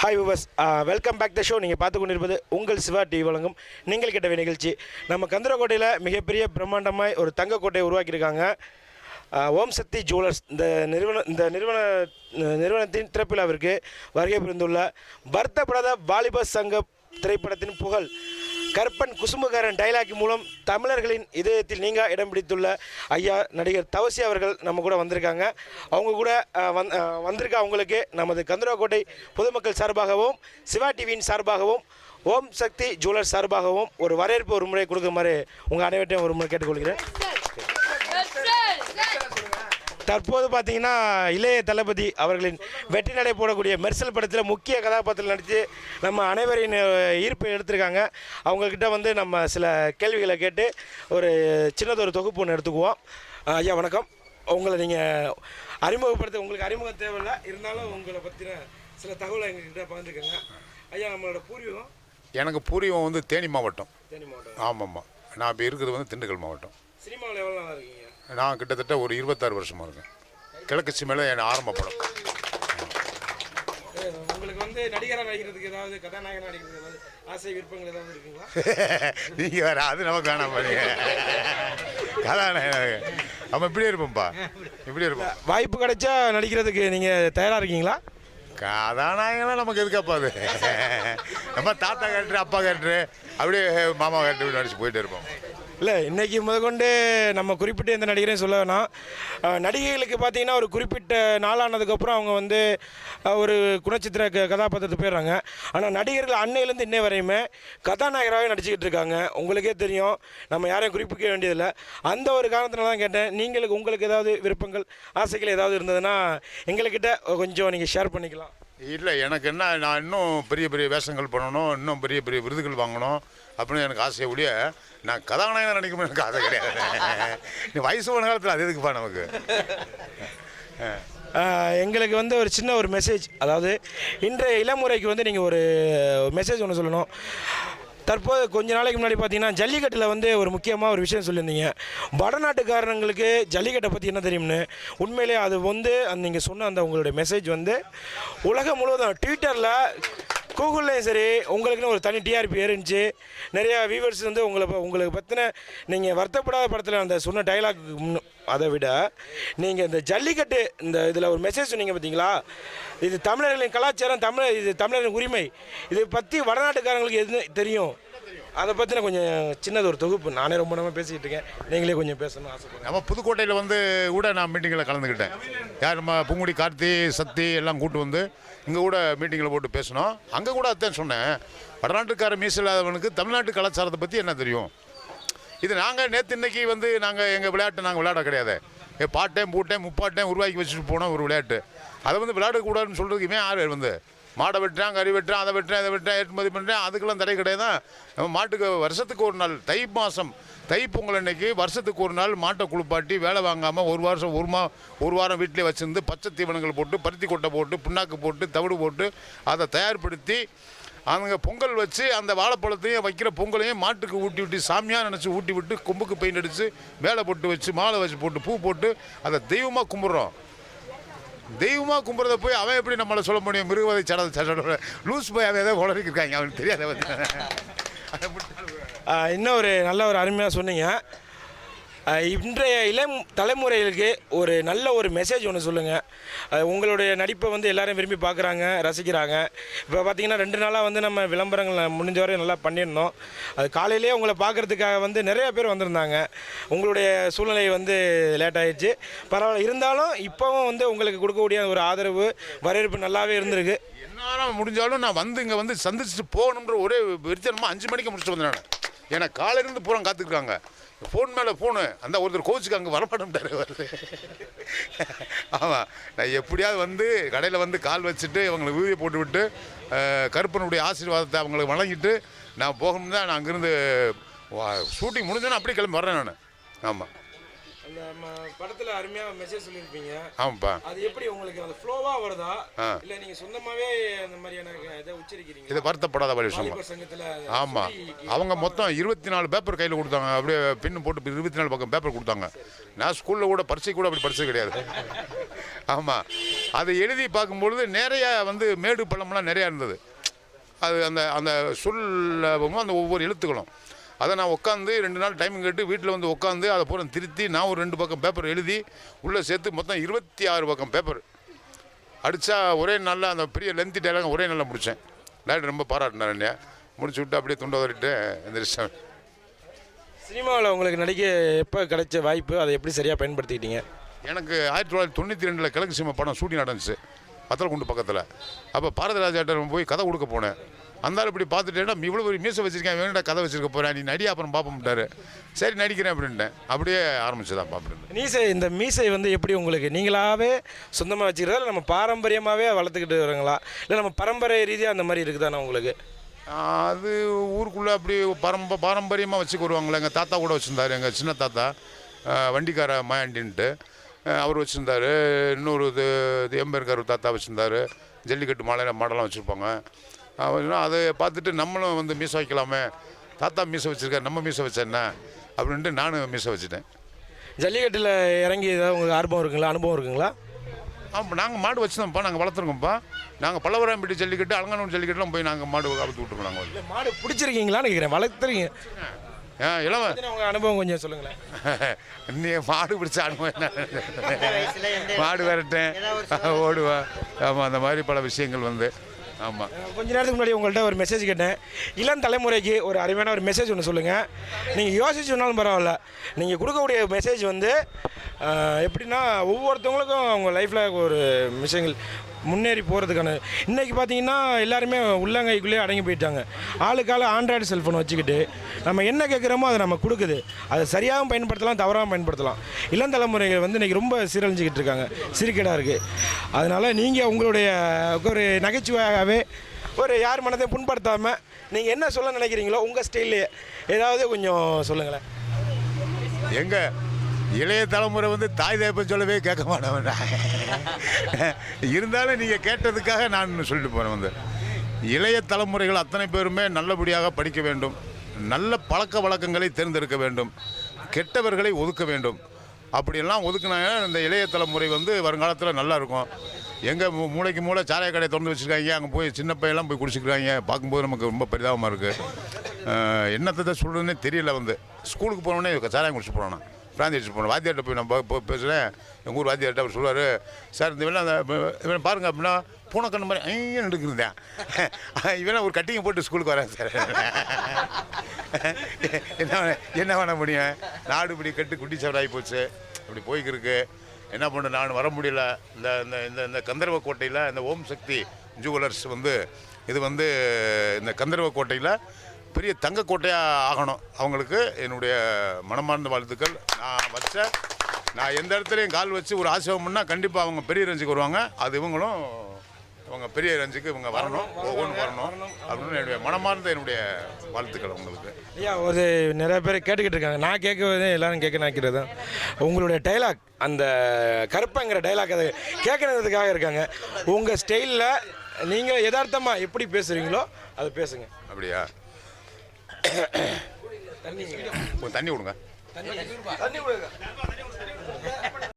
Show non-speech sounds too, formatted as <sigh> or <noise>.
Hi viewers welcome back the show நீங்கள் பார்த்து கொண்டிருப்பது உங்கள் சிவா டிவி வழங்கும் நீங்கள் கிட்டவே நிகழ்ச்சி. நம்ம கந்தரக்கோட்டையில் மிகப்பெரிய பிரம்மாண்டமாய் ஒரு தங்க கோட்டையை உருவாக்கியிருக்காங்க ஓம் சக்தி ஜுவல்லர்ஸ். இந்த நிறுவன இந்த நிறுவன நிறுவனத்தின் திறப்பில் அவருக்கு வருகை புரிந்துள்ள வருத்தப்படாத வாலிபர் சங்க திரைப்படத்தின் புகழ். கற்பன் குசும்புகாரன் டைலாக் மூலம் தமிழர்களின் இதயத்தில் நீங்க இடம் பிடித்துள்ள ஐயா நடிகர் தவசி அவர்கள் நம்ம கூட வந்திருக்காங்க. அவங்க கூட வந் வந்திருக்க அவங்களுக்கு நமது கந்தரக்கோட்டை பொதுமக்கள் சார்பாகவும் சிவா டிவியின் சார்பாகவும் ஓம் சக்தி ஜுவலர் சார்பாகவும் ஒரு வரவேற்பு ஒரு முறை கொடுக்குமாறு உங்கள் அனைவற்றையும் ஒரு முறை கேட்டுக்கொள்கிறேன். தற்போது பார்த்தீங்கன்னா இளைய தளபதி அவர்களின் வெற்றி நடை போடக்கூடிய மெர்சல் படத்தில் முக்கிய கதாபாத்திரத்தில் நடித்து நம்ம அனைவரின் ஈர்ப்பை எடுத்திருக்காங்க. அவங்கக்கிட்ட வந்து நம்ம சில கேள்விகளை கேட்டு ஒரு சின்னதொரு தொகுப்பு ஒன்று எடுத்துக்குவோம். ஐயா வணக்கம். உங்களை நீங்கள் அறிமுகப்படுத்த உங்களுக்கு அறிமுகம் தேவையில்லை. இருந்தாலும் உங்களை பற்றின சில தகவலை எங்ககிட்ட பகிர்ந்துக்கங்க. ஐயா நம்மளோட பூர்வீகம்? எனக்கு பூர்வீகம் வந்து தேனி மாவட்டம். தேனி மாவட்டம். ஆமாம்மா. நான் இப்போ இருக்கிறது வந்து திண்டுக்கல் மாவட்டம். சினிமாவில் எவ்வளோ நாளாக இருக்கீங்க? நான் கிட்டத்தட்ட ஒரு இருபத்தாறு வருஷமாக இருக்கேன். கிழக்கு சிமையில் என் ஆரம்ப படம். உங்களுக்கு வந்து நடிகராக நடிக்கிறதுக்கு ஏதாவது கதாநாயகனாக நடிக்கிறதுக்கு ஏதாவது ஆசை விருப்பங்கள் ஏதாவது இருக்குங்களா? <laughs> நீங்கள் வேறு அது நமக்கு வேணாம் பாருங்க. கதாநாயகன் அவன் இப்படியே இருப்போம்ப்பா. இப்படி இருப்போம். வாய்ப்பு கிடைச்சா நடிக்கிறதுக்கு நீங்கள் தயாராக இருக்கீங்களா? கதாநாயகன்லாம் நமக்கு எதுக்கப்பா அது? நம்ம தாத்தா கேரக்டர் அப்பா கேரக்டர் அப்படியே மாமா கேரக்டர் நடிச்சு போயிட்டே இருப்போம். இல்லை இன்றைக்கி முதற்கொண்டு நம்ம குறிப்பிட்ட எந்த நடிகரையும் சொல்ல வேணாம். நடிகைகளுக்கு பார்த்தீங்கன்னா ஒரு குறிப்பிட்ட நாளானதுக்கப்புறம் அவங்க வந்து ஒரு குணச்சித்திர க கதாபாத்திரத்துக்கு போயிடுறாங்க. ஆனால் நடிகர்கள் அன்னையிலேருந்து இன்னை வரையுமே கதாநாயகராகவே நடிச்சுக்கிட்டு இருக்காங்க. உங்களுக்கே தெரியும். நம்ம யாரையும் குறிப்பிக்க வேண்டியதில்லை. அந்த ஒரு காரணத்தினால தான் கேட்டேன். நீங்களுக்கு உங்களுக்கு ஏதாவது விருப்பங்கள் ஆசைகள் ஏதாவது இருந்ததுன்னா எங்கள்கிட்ட கொஞ்சம் நீங்கள் ஷேர் பண்ணிக்கலாம். இல்லை எனக்கு என்ன நான் இன்னும் பெரிய பெரிய வேஷங்கள் பண்ணணும் இன்னும் பெரிய பெரிய விருதுகள் வாங்கணும். அப்படின்னு எனக்கு ஆசையை ஒழிய நான் கதாநாயகன் நினைக்கும் எனக்கு ஆசை கிடையாது. நீ வயசு போன காலத்தில் அது எதுக்குப்பா நமக்கு? எங்களுக்கு வந்து ஒரு சின்ன ஒரு மெசேஜ் அதாவது இன்றைய இளமுறைக்கு வந்து நீங்கள் ஒரு மெசேஜ் ஒன்று சொல்லணும். தற்போது கொஞ்ச நாளைக்கு முன்னாடி பார்த்தீங்கன்னா ஜல்லிக்கட்டில் வந்து ஒரு முக்கியமாக ஒரு விஷயம் சொல்லியிருந்தீங்க. வடநாட்டுக்காரங்களுக்கு ஜல்லிக்கட்டை பற்றி என்ன தெரியும்னு? உண்மையிலே அது வந்து அந்த நீங்கள் சொன்ன அந்த உங்களுடைய மெசேஜ் வந்து உலகம் முழுவதும் ட்விட்டரில் கூகுள்லேயும் சரி உங்களுக்குன்னு ஒரு தனி டிஆர்பி இருந்துச்சு நிறையா வியூவர்ஸ் வந்து உங்களை ப- உங்களுக்கு பற்றின நீங்கள் வருத்தப்படாத படத்தில் அந்த சொன்ன டைலாக் அதை விட நீங்கள் இந்த ஜல்லிக்கட்டு இந்த இதில் ஒரு மெசேஜ் சொன்னீங்க பார்த்தீங்களா இது தமிழர்களின் கலாச்சாரம் தமிழர் இது தமிழரின் உரிமை. இதை பற்றி வடநாட்டுக்காரங்களுக்கு எது தெரியும்? அதை பற்றின கொஞ்சம் சின்னது ஒரு தொகுப்பு. நானே ரொம்ப நேரமாக பேசிக்கிட்டு இருக்கேன். நீங்களே கொஞ்சம் பேசணும்னு ஆசைப்படுறேன். நம்ம புதுக்கோட்டையில் வந்து கூட நான் மீட்டிங்கில் கலந்துக்கிட்டேன். யார் நம்ம பூங்குடி கார்த்தி சக்தி எல்லாம் கூட்டு வந்து இங்கே கூட மீட்டிங்கில் போட்டு பேசினோம். அங்கே கூட அதான் சொன்னேன். வடநாட்டுக்கார மீசல் இல்லாதவனுக்கு தமிழ்நாட்டு கலாச்சாரத்தை பற்றி என்ன தெரியும்? இது நாங்கள் நேற்று இன்னைக்கு வந்து நாங்கள் எங்கள் விளையாட்டு நாங்கள் விளையாட கிடையாது. என் பாட்டேன் பூட்டேன் முப்பாட்டேன் உருவாக்கி வச்சுட்டு போனோம் ஒரு விளையாட்டு. அதை வந்து விளையாடக்கூடாதுன்னு சொல்கிறதுக்குமே இவன் யார் வந்து? மாடை வெட்டுறான் கறி வெட்டுறான் அதை வெட்டுறேன் இதை வெட்டுறேன் ஏற்றுமதி பண்ணுறேன் அதுக்கெல்லாம் தடை கிடையாது நம்ம மாட்டுக்கு வருஷத்துக்கு ஒரு நாள் தை மாதம் தை பொங்கல் அன்னைக்கு வருஷத்துக்கு ஒரு நாள் மாட்டை குளிப்பாட்டி வேலை வாங்காமல் ஒரு வருஷம் ஒரு மா ஒரு வாரம் வீட்டிலே வச்சுருந்து பச்சை தீவனங்கள் போட்டு பருத்தி கொட்டை போட்டு புண்ணாக்கு போட்டு தவிடு போட்டு அதை தயார்படுத்தி அவங்க பொங்கல் வச்சு அந்த வாழைப்பழத்தையும் வைக்கிற பொங்கலையும் மாட்டுக்கு ஊட்டி விட்டு சாமியாக நினச்சி ஊட்டி விட்டு கொம்புக்கு பெயிண்ட் அடித்து வேலை போட்டு வச்சு மாலை வச்சு போட்டு பூ போட்டு அதை தெய்வமாக கும்பிட்றோம். தெய்வமாக கும்பிட்றத போய் அவன் எப்படி நம்மளை சொல்ல முடியும்? மிருகவதை சட சட லூஸ் போய் அவன் ஏதோ இருக்காங்க. அவனுக்கு தெரியாத. இன்னும் ஒரு நல்ல ஒரு அருமையாக சொன்னீங்க. இன்றைய இளம் தலைமுறைகளுக்கு ஒரு நல்ல ஒரு மெசேஜ் ஒன்று சொல்லுங்கள் உங்களுடைய நடிப்பை வந்து எல்லாரும் விரும்பி பார்க்குறாங்க ரசிக்கிறாங்க. இப்போ பார்த்தீங்கன்னா ரெண்டு நாளாக வந்து நம்ம விளம்பரங்கள் முடிஞ்ச வரை நல்லா பண்ணியிருந்தோம். அது காலையிலேயே உங்களை பார்க்குறதுக்காக வந்து நிறைய பேர் வந்திருந்தாங்க. உங்களுடைய சூழ்நிலை வந்து லேட் ஆயிடுச்சு. பரவாயில்ல இருந்தாலும் இப்போவும் வந்து உங்களுக்கு கொடுக்கக்கூடிய ஒரு ஆதரவு வரவேற்பு நல்லாவே இருந்திருக்கு. என்னால் முடிஞ்சாலும் நான் வந்து இங்கே வந்து சந்திச்சுட்டு போகணுன்ற ஒரே விருத்தனமாக அஞ்சு மணிக்கு முடிச்சுட்டு வந்தேன் நான். ஏன்னா காலையிலேருந்து பூரா காத்துருக்காங்க ஃபோன் மேலே ஃபோனு. அந்த ஒருத்தர் கோச்சுக்கு அங்கே வரமாட்டேன்ட்டாரு வருது ஆமாம் நான் எப்படியாவது வந்து கடையில் வந்து கால் வச்சுட்டு அவங்களுக்கு வீதியை போட்டு விட்டு கருப்பனுடைய ஆசீர்வாதத்தை அவங்களுக்கு வழங்கிட்டு நான் போகணும் தான் நான் அங்கேருந்து ஷூட்டிங் முடிஞ்சோன்னா அப்படியே கிளம்பி வர்றேன் நான். ஆமாம் அந்த படத்தில் அருமையாக மெசேஜ் சொல்லியிருப்பீங்க. ஆமாப்பா அது எப்படி உங்களுக்கு அது ஃப்ளோவா வருதா. இல்ல நீங்க சொந்தமாவே அந்த மாதிரியான இதை உச்சரிக்கிறீங்க இதை வருத்தப்படாத வழி விஷயமா ஆமாம் அவங்க மொத்தம் இருபத்தி நாலு பேப்பர் கையில் கொடுத்தாங்க. அப்படியே பின்னு போட்டு இருபத்தி நாலு பக்கம் பேப்பர் கொடுத்தாங்க. நான் ஸ்கூலில் கூட பரிசை கூட அப்படி படிச்சது கிடையாது. ஆமாம் அதை எழுதி பார்க்கும்பொழுது நிறைய வந்து மேடு பள்ளம்லாம் நிறையா இருந்தது. அது அந்த அந்த சொல்லவும் அந்த ஒவ்வொரு எழுத்துக்களும். அதை நான் உட்காந்து ரெண்டு நாள் டைம் கேட்டு வீட்டில் வந்து உட்காந்து அதை பூரா திருத்தி நான் ஒரு ரெண்டு பக்கம் பேப்பர் எழுதி உள்ளே சேர்த்து மொத்தம் இருபத்தி ஆறு பக்கம் பேப்பர் அடித்தா ஒரே நாளில் அந்த பெரிய லென்த்தி டைலாக ஒரே நாளில் முடித்தேன் டாக்டர் ரொம்ப பாராட்டினார் என்னைய. முடிச்சு விட்டு அப்படியே துண்டை உதறிட்டு எந்திரிச்சேன் சினிமாவில் உங்களுக்கு நடிக்க எப்போ கிடைச்ச வாய்ப்பு? அதை எப்படி சரியாக பயன்படுத்திக்கிட்டீங்க? எனக்கு ஆயிரத்தி தொள்ளாயிரத்தி தொண்ணூற்றி ரெண்டில் கிழக்கு சீமை படம் ஷூட்டிங் நடந்துச்சு. பத்தலக்குண்டு பக்கத்தில். அப்போ பாரதிராஜாட்ட போய் கதை கொடுக்க போனேன். அந்த ஆள் இப்படி பார்த்துட்டேன்னா இவ்வளோ ஒரு மீசை வச்சிருக்கேன் வேணுடா கதை வச்சிருக்க போகிறேன் நீ நடி அப்புறம் பார்ப்போம்ட்டாரு சரி நடிக்கிறேன் அப்படின்ட்டேன். அப்படியே ஆரம்பிச்சுதான் அப்படின்னு மீசை இந்த மீசை வந்து எப்படி உங்களுக்கு நீங்களாவே சொந்தமாக வச்சுக்கிறதா இல்லை நம்ம பாரம்பரியமாகவே வளர்த்துக்கிட்டு வரீங்களா? இல்லை நம்ம பரம்பரை ரீதியாக அந்த மாதிரி இருக்குதானே உங்களுக்கு? அது ஊருக்குள்ளே அப்படி பரம்ப பாரம்பரியமாக வச்சுக்கு வருவாங்களே எங்கள் தாத்தா கூட வச்சுருந்தாரு எங்கள் சின்ன தாத்தா. வண்டிக்கார மாயாண்டின்ட்டு. அவர் வச்சுருந்தாரு. இன்னொரு இது ஒரு தாத்தா வச்சுருந்தாரு. ஜல்லிக்கட்டு மாலை மாடெல்லாம் வச்சுருப்பாங்க. அதை பார்த்துட்டு நம்மளும் வந்து மீசை வைக்கலாமே. தாத்தா மீசை வச்சுருக்காரு நம்ம மீசை வச்சா என்ன? அப்படின்ட்டு நானும் மீசை வச்சுட்டேன். ஜல்லிக்கட்டில் இறங்கி ஏதாவது உங்களுக்கு ஆர்வம் இருக்குங்களா? அனுபவம் இருக்குங்களா? ஆமாம் நாங்கள் மாடு வச்சுருந்தோம்ப்பா நாங்கள் வளர்த்துருக்கோம்ப்பா. நாங்கள் பல்லவராம்பட்டி ஜல்லிக்கட்டு அலங்கானூர் ஜல்லிக்கட்டுலாம் போய் நாங்கள் மாடு அவுத்து விட்டுருவோம் நாங்கள் மாடு பிடிச்சிருக்கீங்களான்னு கேட்குறேன் வளர்த்துறீங்க ஏன் இளவ உங்கள் அனுபவம் கொஞ்சம் சொல்லுங்களேன். <laughs> நீ மாடு பிடிச்ச அனுபவம் என்ன? மாடு விரட்டேன் ஓடுவேன் ஆமாம் அந்த மாதிரி பல விஷயங்கள் வந்து. ஆமாம் கொஞ்ச நேரத்துக்கு முன்னாடி உங்கள்கிட்ட ஒரு மெசேஜ் கேட்டேன். இளம் தலைமுறைக்கு ஒரு அருமையான ஒரு மெசேஜ் ஒன்று சொல்லுங்கள் நீங்கள் யோசிச்சு சொன்னாலும் பரவாயில்ல. நீங்கள் கொடுக்கக்கூடிய மெசேஜ் வந்து எப்படின்னா ஒவ்வொருத்தவங்களுக்கும் அவங்க லைஃப்பில் ஒரு விஷயங்கள் முன்னேறி போகிறதுக்கான இன்றைக்கி பார்த்தீங்கன்னா எல்லாருமே உள்ளங்கைக்குள்ளேயே அடங்கி போயிட்டாங்க. ஆளுக்கால ஆண்ட்ராய்டு செல்ஃபோன் வச்சுக்கிட்டு நம்ம என்ன கேட்குறோமோ அதை நம்ம கொடுக்குது. அதை சரியாகவும் பயன்படுத்தலாம் தவறாகவும் பயன்படுத்தலாம். இளம் தலைமுறைகள் வந்து இன்றைக்கி ரொம்ப சீரழிஞ்சிக்கிட்டு இருக்காங்க. சீர்கேடாக இருக்குது அதனால் நீங்கள் உங்களுடைய ஒரு நகைச்சுவையாகவே ஒரு யார் மனதையும் புண்படுத்தாமல் நீங்கள் என்ன சொல்ல நினைக்கிறீங்களோ உங்கள் ஸ்டைல்லையே ஏதாவது கொஞ்சம் சொல்லுங்களேன். எங்கள் இளைய தலைமுறை வந்து தாய் தயப்ப சொல்லவே கேட்க மாட்டேன் இருந்தாலும் நீங்கள் கேட்டதுக்காக நான் சொல்லிட்டு போகிறேன் வந்து. இளைய தலைமுறைகள் அத்தனை பேருமே நல்லபடியாக படிக்க வேண்டும். நல்ல பழக்க வழக்கங்களை தேர்ந்தெடுக்க வேண்டும். கெட்டவர்களை ஒதுக்க வேண்டும். அப்படியெல்லாம் ஒதுக்குனாங்க இந்த இளைய தலைமுறை வந்து வருங்காலத்தில் நல்லா இருக்கும். எங்கே மூளைக்கு மூளை சாராய கடையை திறந்து வச்சுருக்காங்க. அங்கே போய் சின்ன பையெல்லாம் போய் குடிச்சிருக்காங்க. பார்க்கும்போது நமக்கு ரொம்ப பரிதாபமாக இருக்குது என்னத்தை சொல்கிறதுனே தெரியல வந்து. ஸ்கூலுக்கு போனோடனே சாராயம் குடிச்சு போனோம்னா பிராந்தியடிச்சு போனோம் வாத்தியார்ட்ட போய் நான் போய் பேசுகிறேன் எங்கள் ஊர் வாத்தியார்ட்ட அவர் சொல்லுவார் சார் இந்த வேலை அந்த இவன் பாருங்க அப்படின்னா பூனைக்கண்ணு மாதிரி ஐயன் எடுக்கிறேன் <laughs> இவெல்லாம் ஒரு கட்டிங்க போட்டு ஸ்கூலுக்கு வரேன் சார். <laughs> என்ன என்ன பண்ண முடியும். நாடு இப்படி கட்டு குட்டி சவராகி போச்சு. அப்படி போய்க்கிருக்கு என்ன பண்ண நான் வர முடியல. இந்த இந்த இந்த இந்த கந்தர்வ கோட்டையில் இந்த ஓம் சக்தி ஜுவலர்ஸ் வந்து இது வந்து இந்த கந்தர்வ கோட்டையில் பெரிய தங்க கோட்டையாக ஆகணும். அவங்களுக்கு என்னுடைய மனமார்ந்த வாழ்த்துக்கள். நான் வச்ச நான் எந்த இடத்துலையும் கால் வச்சு ஒரு ஆசிரமம் பண்ணால் கண்டிப்பாக அவங்க பெரிய ரஞ்சுக்கு வருவாங்க. அது இவங்களும் இவங்க பெரிய ரஞ்சுக்கு இவங்க வரணும். ஒவ்வொன்று வரணும். அப்படின்னு என்னுடைய மனமார்ந்த என்னுடைய வாழ்த்துக்கள் உங்களுக்கு ஐயா ஒரு நிறைய பேர் கேட்டுக்கிட்டு இருக்காங்க. நான் கேட்கறதே எல்லாரும் கேட்க நினைக்கிறது. உங்களுடைய டைலாக் அந்த கருப்பங்கிற டைலாக் அதை கேட்கறதுக்காக இருக்காங்க. உங்கள் ஸ்டைலில் நீங்கள் யதார்த்தமாக எப்படி பேசுகிறீங்களோ அதை பேசுங்க. அப்படியா? தண்ணி விடுங்க